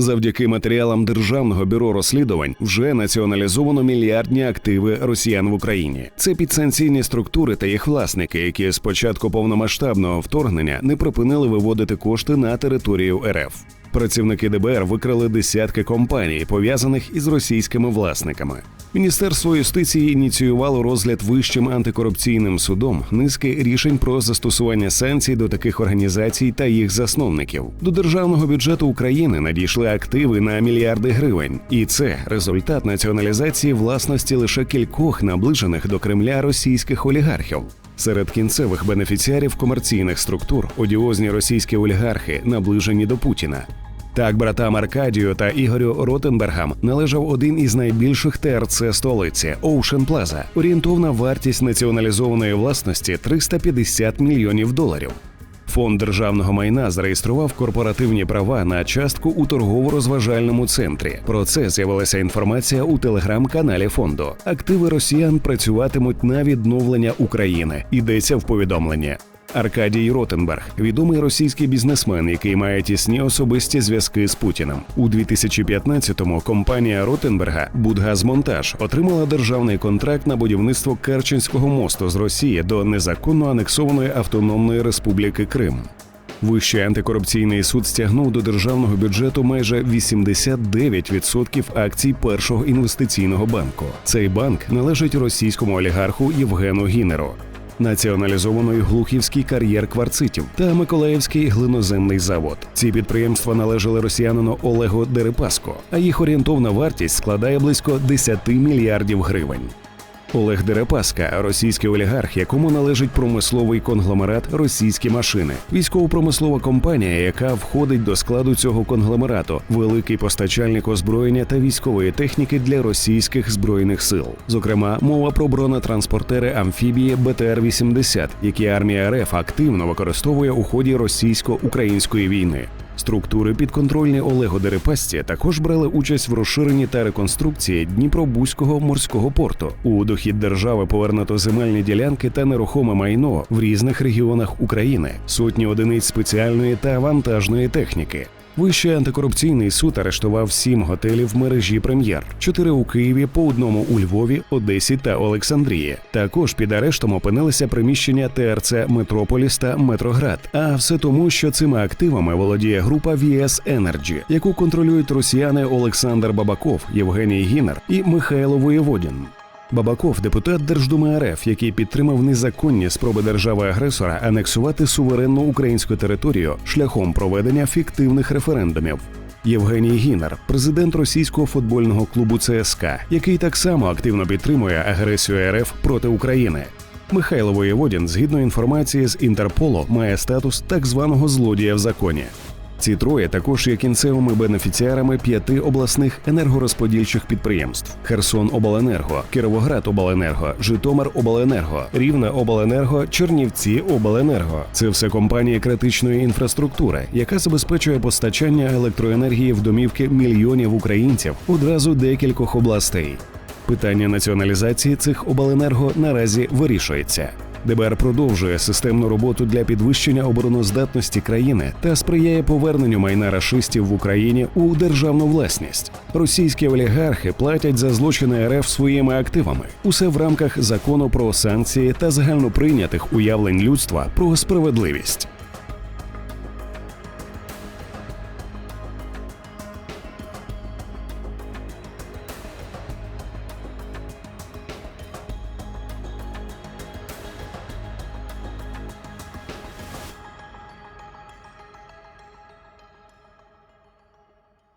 Завдяки матеріалам Державного бюро розслідувань вже націоналізовано мільярдні активи росіян в Україні. Це підсанкційні структури та їх власники, які з початку повномасштабного вторгнення не припинили виводити кошти на територію РФ. Працівники ДБР викрали десятки компаній, пов'язаних із російськими власниками. Міністерство юстиції ініціювало розгляд вищим антикорупційним судом низки рішень про застосування санкцій до таких організацій та їх засновників. До державного бюджету України надійшли активи на мільярди гривень, і це результат націоналізації власності лише кількох наближених до Кремля російських олігархів. Серед кінцевих бенефіціарів комерційних структур одіозні російські олігархи, наближені до Путіна. Так, братам Аркадію та Ігорю Ротенбергам належав один із найбільших ТРЦ столиці Ocean Plaza. Орієнтовна вартість націоналізованої власності 350 мільйонів доларів. Фонд державного майна зареєстрував корпоративні права на частку у торгово-розважальному центрі. Про це з'явилася інформація у телеграм-каналі фонду. Активи росіян працюватимуть на відновлення України. Йдеться в повідомленні. Аркадій Ротенберг, відомий російський бізнесмен, який має тісні особисті зв'язки з Путіним. У 2015-му компанія Ротенберга Будгазмонтаж отримала державний контракт на будівництво Керченського мосту з Росії до незаконно анексованої автономної республіки Крим. Вищий антикорупційний суд стягнув до державного бюджету майже 89% акцій першого інвестиційного банку. Цей банк належить російському олігарху Євгену Гінеру. Націоналізований глухівський кар'єр кварцитів та Миколаївський глиноземний завод. Ці підприємства належали росіянину Олегу Дерипаско, а їх орієнтовна вартість складає близько 10 мільярдів гривень. Олег Дерипаска, російський олігарх, якому належить промисловий конгломерат Російські машини, військово-промислова компанія, яка входить до складу цього конгломерату, великий постачальник озброєння та військової техніки для російських збройних сил. Зокрема, мова про бронетранспортери амфібії БТР-80, які армія РФ активно використовує у ході російсько-української війни. Структури підконтрольні Олегу Дерипасці також брали участь в розширенні та реконструкції Дніпробузького морського порту. У дохід держави повернуто земельні ділянки та нерухоме майно в різних регіонах України, сотні одиниць спеціальної та вантажної техніки. Вищий антикорупційний суд арештував сім готелів мережі прем'єр: чотири у Києві, по одному у Львові, Одесі та Олександрії. Також під арештом опинилися приміщення ТРЦ Метрополіс та Метроград. А все тому, що цими активами володіє група VS Energy, яку контролюють росіяни Олександр Бабаков, Євгеній Гінер і Михайло Воєводін. Бабаков депутат Держдуми РФ, який підтримав незаконні спроби держави-агресора анексувати суверенну українську територію шляхом проведення фіктивних референдумів. Євгеній Гінер, президент російського футбольного клубу ЦСКА, який так само активно підтримує агресію РФ проти України. Михайло Воєводін, згідно інформації з Інтерполу, має статус так званого злодія в законі. Ці троє також є кінцевими бенефіціарами п'яти обласних енергорозподільчих підприємств: Херсон Обленерго, Кіровоград Обленерго, Житомир Обленерго, Рівне Обленерго, Чернівці Обленерго. Це все компанії критичної інфраструктури, яка забезпечує постачання електроенергії в домівки мільйонів українців одразу декількох областей. Питання націоналізації цих обленерго наразі вирішується. ДБР продовжує системну роботу для підвищення обороноздатності країни та сприяє поверненню майна рашистів в Україні у державну власність. Російські олігархи платять за злочини РФ своїми активами. Усе в рамках закону про санкції та загальноприйнятих уявлень людства про справедливість.